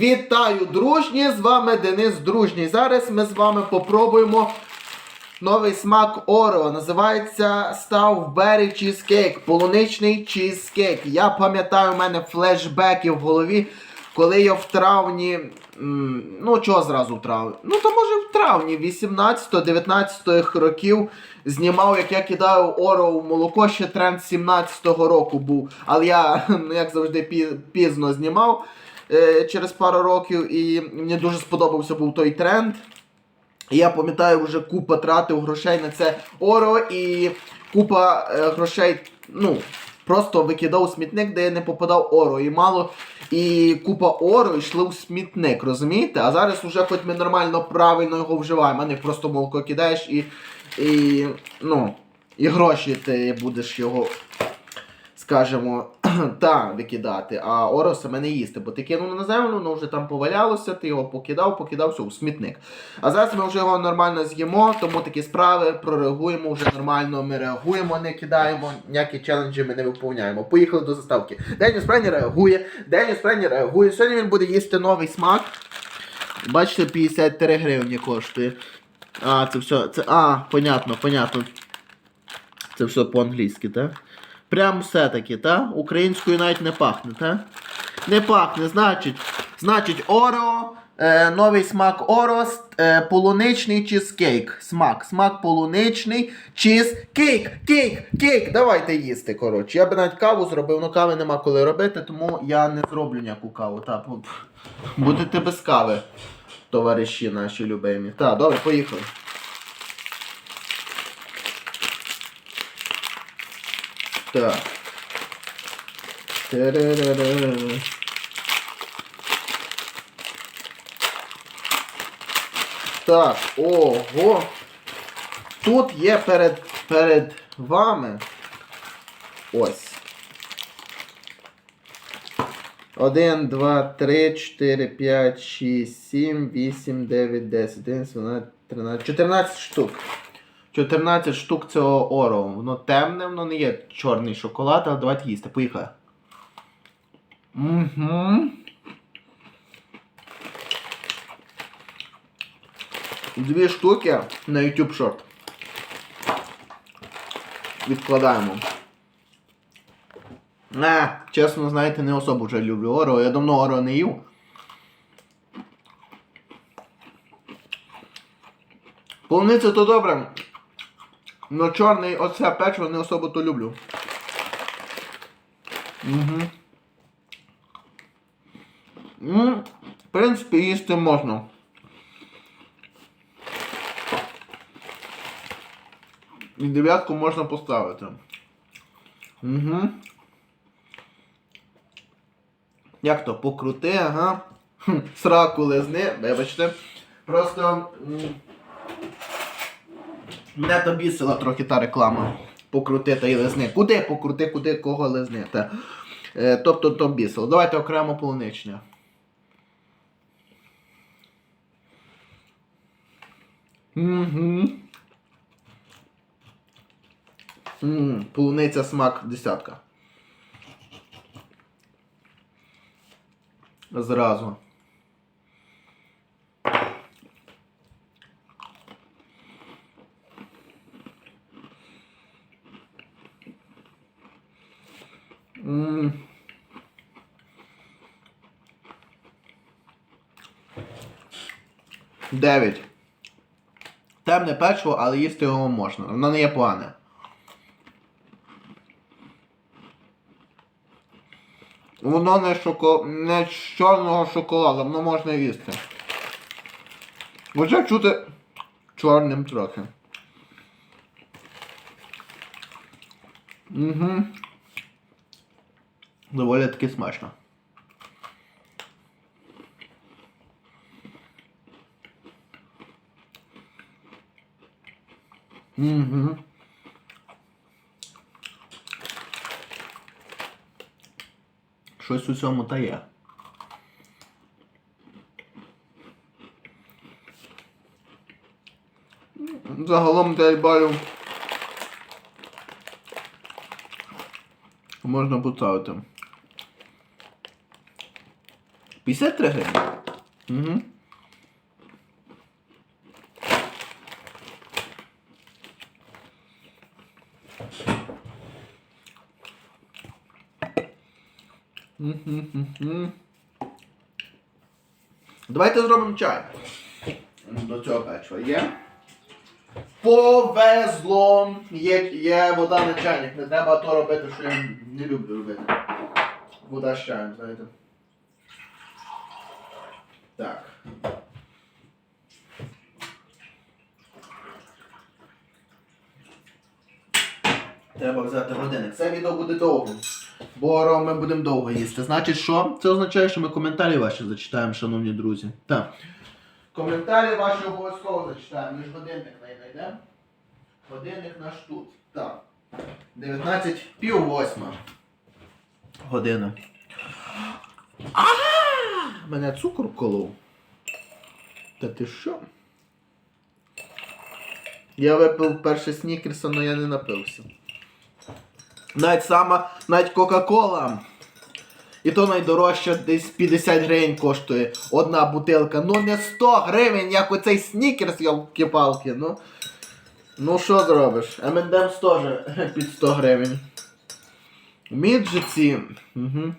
Вітаю, дружні! З вами Денис Дружній. Зараз ми з вами попробуємо новий смак Орео. Називається Strawberry Cheesecake. Полуничний чізкейк. Я пам'ятаю, у мене флешбеки в голові, коли я в травні. Ну, чого зразу в травні? Ну, то може в травні 18-19 років знімав, як я кидаю Орео в молоко, ще тренд 17-го року був. Але я, ну, як завжди, пізно знімав через пару років, і мені дуже сподобався був той тренд. І Я пам'ятаю, вже купа тратив грошей на це Оро і купа е, грошей, ну, просто викидав у смітник, де я не попадав Оро. І мало, і купа Оро йшли у смітник, розумієте? А зараз вже хоч ми нормально правильно його вживаємо, а не просто молоко кидаєш і, і, ну, і гроші ти будеш його, скажімо, та, викидати, а Оро саме не їсти, бо ти кинув на землю, воно вже там повалялося, ти його покидав, покидав, все, у смітник. А зараз ми вже його нормально з'їмо, тому такі справи прореагуємо вже нормально. Ми реагуємо, не кидаємо, ніякі челенджі ми не виповняємо. Поїхали до заставки. Деніс Прені реагує, Деніс Прені реагує. Сьогодні він буде їсти новий смак. Бачите, 53 гривні коштує. А, це все. Це. А, понятно, понятно. Це все по-англійськи, так? Прям все-таки, так? Українською навіть не пахне, так? Не пахне, значить. Значить, Орео, е, новий смак Орео, е, полуничний чізкейк. Смак. Смак полуничний чізкейк. Кейк, кейк. Давайте їсти, коротше. Я би навіть каву зробив, але кави нема коли робити, тому я не зроблю ніяку каву. Бу- будете без кави, товариші наші любимі. Так, добре, поїхали. Так. Тереререр. Так, ого. Тут є перед, перед вами. Ось. 1, 2, 3, 4, 5, 6, 7, 8, 9, 10, 11, 12, 13, 14 штук. 14 штук цього оро. Воно темне, воно не є чорний шоколад, але давайте їсти. Поїхали. Угу. Дві штуки на YouTube Short. Відкладаємо. Не, чесно, знаєте, не особо вже люблю Оро. Я давно Оро не їв. Полуниця то добре. Но чорний оце печиво не особо то люблю. Угу. Ну, в принципі, їсти можна. І дев'ятку можна поставити. Угу. Як то покрути, ага. Хм, Сраку лизни, вибачте. Просто. Мене то бісила трохи та реклама. Покрути та й лизни. Куди покрути, куди кого лизни. Е, тобто то бісило. Давайте окремо полуничне. Угу. Ммм, полуниця смак десятка. Зразу. Дев'ять. Темне печиво, але їсти його можна. Воно не є погане. Воно не, шоко... не з чорного шоколаду, воно можна їсти. Вже чути чорним трохи. Угу. Доволі таки смачно. Угу. Щось у цьому та є. Загалом 5 балів можна поставити. 53 гривні. Угу. Давайте зробимо чай. До цього печива є. Повезло! Є, є вода на чайник. Не треба то робити, що я не люблю робити. Вода з чаєм, знаєте. Так. Треба взяти годинник. Це відео буде довго. Бо ми будемо довго їсти. Значить, що? Це означає, що ми коментарі ваші зачитаємо, шановні друзі. Так. Коментарі ваші обов'язково зачитаємо. Ми ж годинник знайдемо. Годинник наш тут. Так. 19 пів восьма. Година. А! Мене цукор колов. Та ти що? Я випив перший снікерс, але я не напився. Навіть сама, навіть Кока-Кола. І то найдорожче десь 50 гривень коштує одна бутилка. Ну не 100 гривень, як оцей снікерс, ялки-палки. Ну, ну що зробиш? M&M's теж під 100 гривень. Міджиці. Угу.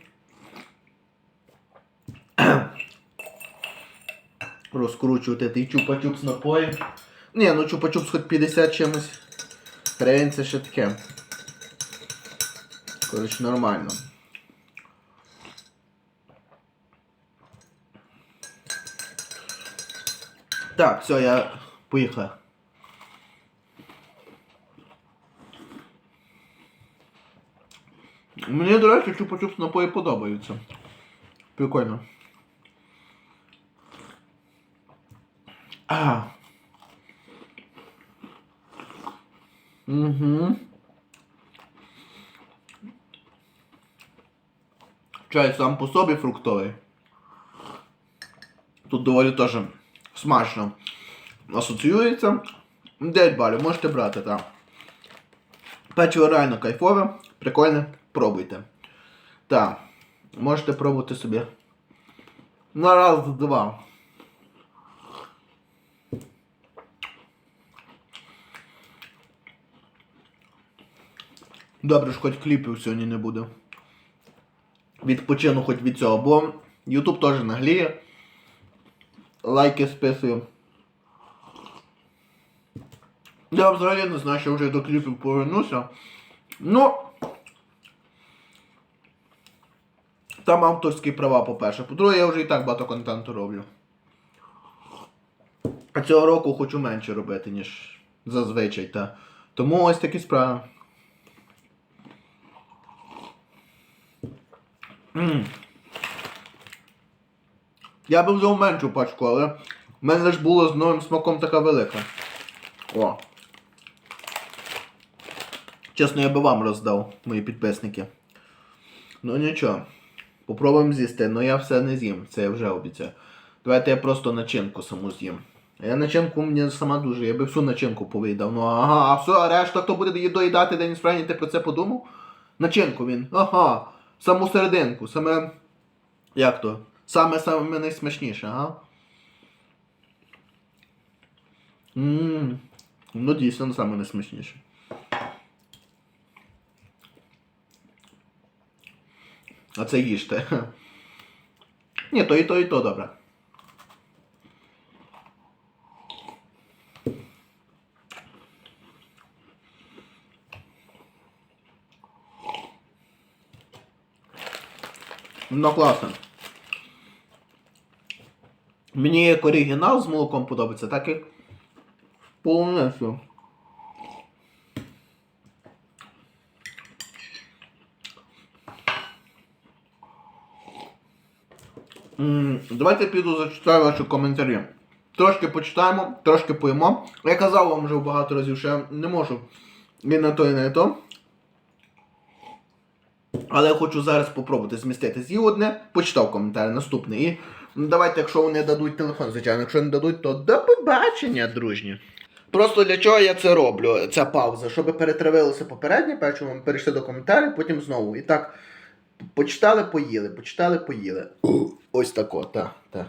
Розкручувати той чупа-чупс напої. Ні, ну чупа-чупс хоч 50 чимось. Гривень це ще таке. Коротше, нормально. Так, все, я поїхав. Мені, до речі, чупа-чупс напої подобаються. Прикольно. А. Угу. Чай сам по собі фруктовий. Тут доволі теж смачно асоціюється. 9 балів, можете брати, так. Печиво реально кайфове, прикольне, пробуйте. Так, можете пробувати собі. На раз, два. Добре ж хоч кліпів сьогодні не буде. Відпочину хоч від цього, бо YouTube теж нагліє. Лайки списую. Я взагалі не знаю, що вже до кліпів повернуся. Ну. Там авторські права, по-перше. По-друге, я вже і так багато контенту роблю. А цього року хочу менше робити, ніж зазвичай. Та. Тому ось такі справи. Я би взяв меншу пачку, але в мене ж було з новим смаком така велика. О. Чесно, я би вам роздав, мої підписники. Ну нічого. Попробуємо з'їсти, але я все не з'їм, це я вже обіцяю. Давайте я просто начинку саму з'їм. Я начинку мені сама дуже, я би всю начинку повидав. Ну ага, а все, а решта хто буде доїдати день справді, ти про це подумав? Начинку він. Ага. Саму серединку, саме. Як то? Саме саме найсмачніше, ага. Ммм. Ну дійсно саме найсмачніше. А це їжте. Ні, то і то, і то добре. Ну класно. Мені як оригінал з молоком подобається, так як полуницю. Давайте піду зачитаю ваші коментарі. Трошки почитаємо, трошки поїмо. Я казав вам вже багато разів, що я не можу і на то, і на то. Але я хочу зараз спробувати змістити. З'їв одне, почитав коментар наступний. І давайте, якщо вони дадуть телефон, звичайно, якщо не дадуть, то до побачення, дружні. Просто для чого я це роблю, ця пауза, щоб перетравилося попереднє печиво, ми перейшли до коментарів, потім знову. І так Почитали, поїли, почитали, поїли. Ось тако, так, так.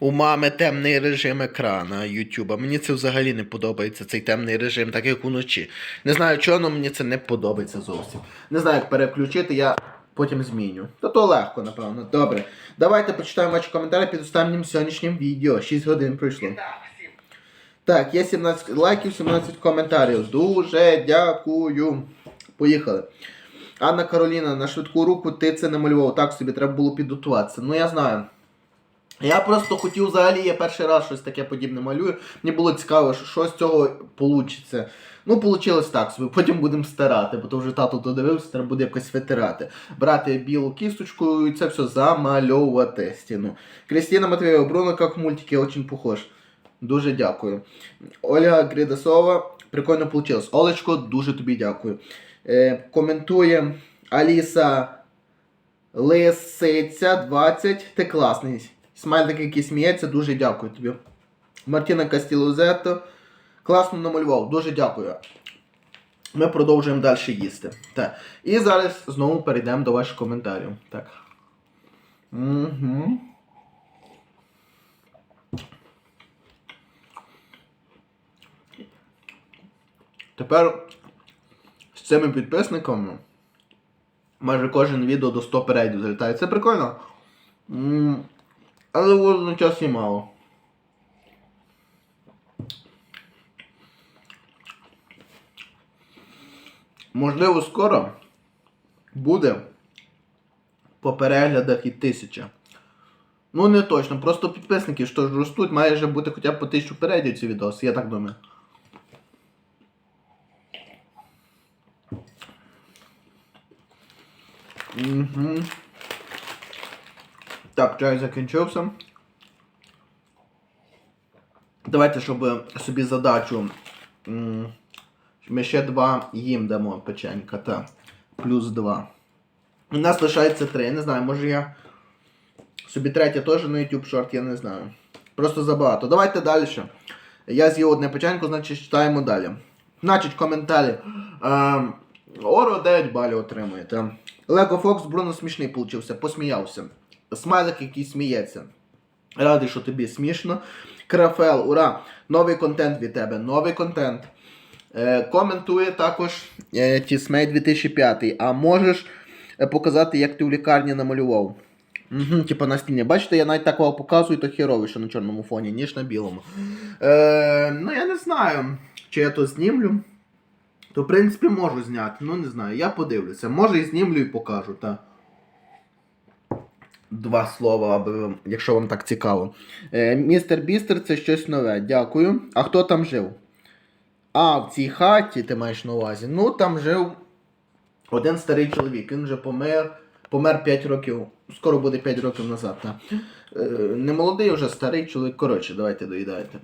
У мами темний режим екрана Ютуба. Мені це взагалі не подобається, цей темний режим, так як уночі. Не знаю, чого, але мені це не подобається зовсім. Не знаю, як переключити, я потім зміню. Та то легко, напевно. Добре. Давайте почитаємо ваші коментарі під останнім сьогоднішнім відео. 6 годин пройшло. Так, є 17 лайків, 17 коментарів. Дуже дякую. Поїхали. Анна Кароліна, на швидку руку ти це не малював. Так собі треба було підготуватися. Ну я знаю. Я просто хотів взагалі, я перший раз щось таке подібне малюю. Мені було цікаво, що, з цього вийде. Ну, вийшло так собі, потім будемо стирати, бо то вже тато додивився, треба буде якось витирати. Брати білу кісточку і це все замальовувати стіну. Крістіна Матвієва, Бруно, як в мультике, очень похож. Дуже дякую. Оля Гридасова, прикольно вийшло. Олечко, дуже тобі дякую. Е, коментує Аліса Лисиця 20. Ти класний. Смайлик, який сміється, дуже дякую тобі. Мартіна Кастілузетто. Класно намалював, дуже дякую. Ми продовжуємо далі їсти. Так. І зараз знову перейдемо до ваших коментарів. Так. Угу. Тепер з цими підписниками майже кожен відео до 100 перейдів залітає. Це прикольно. Але водночас і мало. Можливо, скоро буде по переглядах і тисяча. Ну, не точно, просто підписники що ж ростуть, має вже бути хоча б по тисячу переглядів ці відоси, я так думаю. Угу. Так, чай закінчився. Давайте, щоб собі задачу. Ми ще два їм дамо печенька, та. Плюс два. У нас лишається три. Я не знаю, може я собі третє теж на YouTube шорт, я не знаю. Просто забагато. Давайте далі. Я з'їв одне печенько, значить читаємо далі. Значить, коментарі. Е, Оро 9 балів отримує. Та. Лего Фокс Бруно смішний получився, посміявся. Смайлик, який сміється. Радий, що тобі смішно. Крафел, ура! Новий контент від тебе, новий контент. Е, коментує також е, Тісмей 2005. А можеш е, показати, як ти в лікарні намалював? Угу, типа на стіні. Бачите, я навіть такого показую, то херовіше на чорному фоні, ніж на білому. Е, ну, я не знаю, чи я то знімлю. То, в принципі, можу зняти. Ну, не знаю, я подивлюся. Може і знімлю і покажу, та. Два слова, аби якщо вам так цікаво. Е, Містер Бістер це щось нове. Дякую. А хто там жив? А, в цій хаті ти маєш на увазі. Ну, там жив один старий чоловік. Він вже помер. Помер 5 років. Скоро буде 5 років назад. Та. Е, не молодий, вже старий чоловік. Коротше, давайте доїдайте.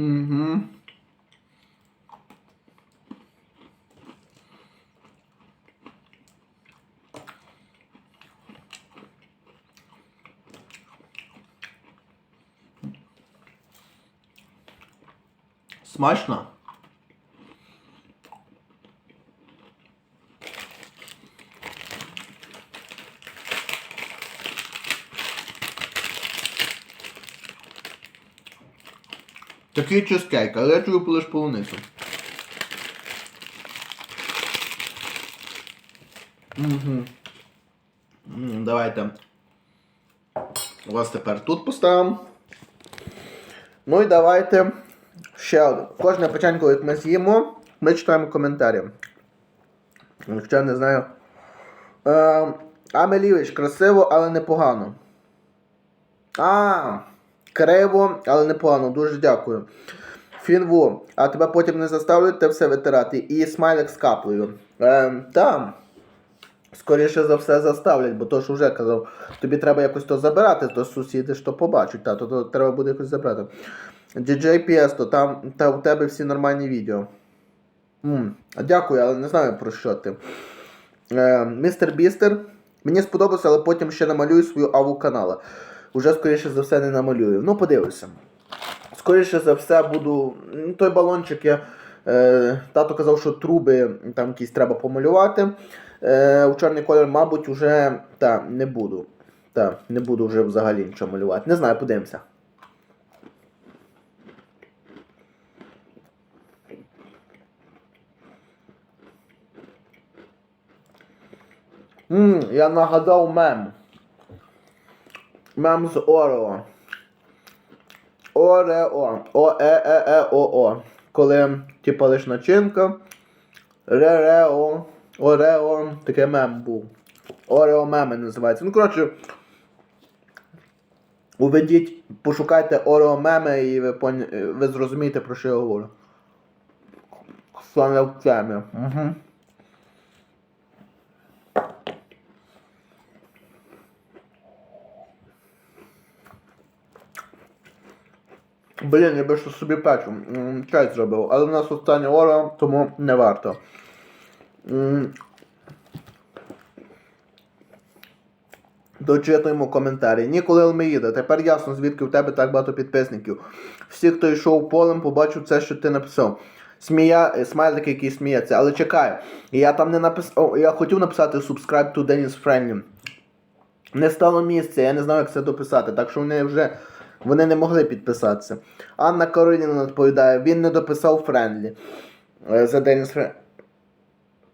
Угу. Смачно? Такий чизкейк, але я чую лише полуницю. Угу. Давайте. Вас тепер тут поставимо. Ну і давайте ще один. Кожне печенько, як ми з'їмо, ми читаємо коментарі. Якщо я не знаю. Е, Амелівич, красиво, але непогано. А, криво, але непогано, дуже дякую. Фінву, а тебе потім не заставлять те все витирати. І смайлик з каплею. Е, там. Скоріше за все заставлять, бо то ж вже казав, тобі треба якось то забирати, то сусіди ж то побачать, та, то, то треба буде якось забрати. DJ Piesto, там та у тебе всі нормальні відео. м дякую, але не знаю про що ти. Е, Містер Бістер, Мені сподобалося, але потім ще намалюю свою аву канала. Уже скоріше за все не намалюю. Ну, подивлюся. Скоріше за все буду. Той балончик я. Е, тато казав, що труби там якісь треба помалювати. Е, у чорний колір, мабуть, уже та, не буду. Та, не буду вже взагалі нічого малювати. Не знаю, подивимося. Ммм, я нагадав мем. Мем з Орео. Орео. О-е-е-е-о-о. Коли, типа, лиш начинка. Ререо. Орео. Таке мем був. Орео меми називається. Ну, коротше. Уведіть, пошукайте Орео меми і ви, пон... ви зрозумієте, про що я говорю. Саме в темі. Угу. Блін, я би що собі печу. Чай зробив, але в нас останнє ора, тому не варто. Дочитуємо коментарі. Ніколи Алмеїда, тепер ясно, звідки в тебе так багато підписників. Всі, хто йшов полем, побачив це, що ти написав. Смія, е, смайлик, який сміється, але чекай, я там не написав. Я хотів написати subscribe to Dennis Friendly. Не стало місця, я не знаю, як це дописати, так що вони вже вони не могли підписатися. Анна Кароліна відповідає, він не дописав Френдлі. Е, За Деніс Френ...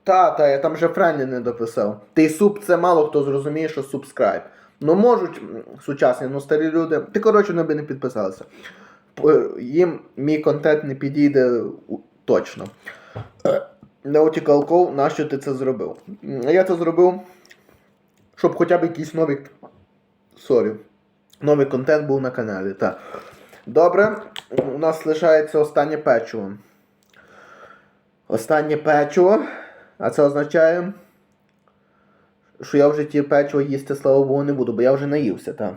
Та, та, я там вже Френдлі не дописав. Ти суп це мало хто зрозуміє, що субскрайб. Ну можуть сучасні, ну старі люди. Ти коротше вони би не підписалися. Їм мій контент не підійде точно. Е, Наутікал нащо ти це зробив? Я це зробив, щоб хоча б якийсь новий. Сорі. Новий контент був на каналі. Так. Добре, у нас лишається останнє печиво. Останнє печиво. А це означає, що я в житті печиво їсти, слава Богу, не буду, бо я вже наївся, так.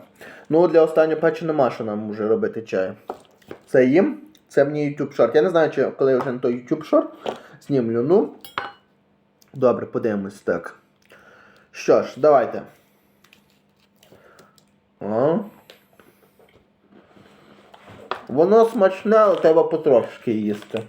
Ну, для останнього печива нема що нам вже робити чай. Це їм. Це мені YouTube шорт. Я не знаю, чи коли я вже на той YouTube шорт знімлю. Ну. Добре, подивимось так. Що ж, давайте. О. Воно смачне, але треба потрошки їсти.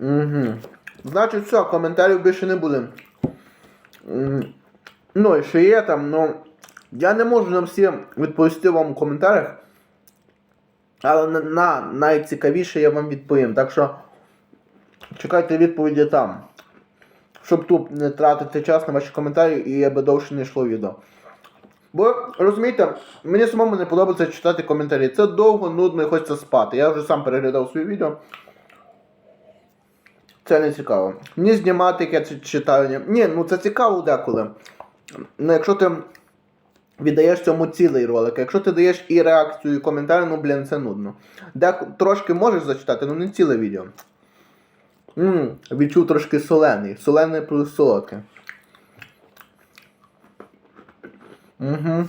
Угу. Значить, все, коментарів більше не буде. Ну, і ще є там, ну. Я не можу на всі відповісти вам у коментарях. Але на, на найцікавіше я вам відповім. Так що чекайте відповіді там. Щоб тут не тратити час на ваші коментарі і аби довше не йшло відео. Бо, розумієте, мені самому не подобається читати коментарі. Це довго, нудно і хочеться спати. Я вже сам переглядав свої відео. Це не цікаво. Ні знімати, як я це читаю. Ні ну це цікаво деколи. Ну, якщо ти віддаєш цьому цілий ролик, якщо ти даєш і реакцію, і коментар, ну блін, це нудно. Дек... Трошки можеш зачитати, ну не ціле відео. Ммм, відчув трошки солений. Солений плюс солодке. Угу.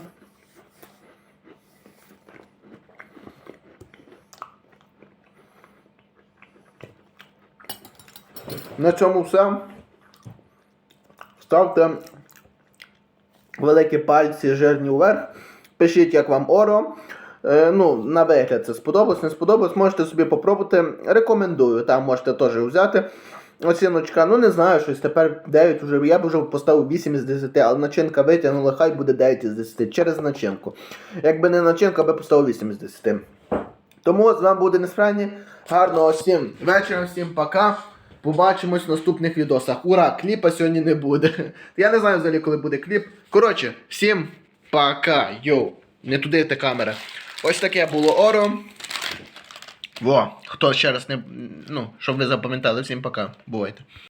На цьому все. Ставте великі пальці жирні вверх. Пишіть, як вам оро. Е, ну, на вигляд це сподобалось, не сподобалось, можете собі попробувати. Рекомендую. Там можете теж взяти. Оціночка, ну не знаю, щось тепер 9 вже. Я б вже поставив 8 з 10, але начинка витягнула, хай буде 9 з 10 через начинку. Якби не начинка, би поставив 8 з 10. Тому з вами був Денис Френі. Гарного всім вечора, всім пока. Побачимось в наступних відосах. Ура! Кліпа сьогодні не буде. Я не знаю взагалі, коли буде кліп. Коротше, всім пока. Йоу. Не туди та камера. Ось таке було оро. Во, хто ще раз не. Ну, щоб ви запам'ятали, всім пока. Бувайте.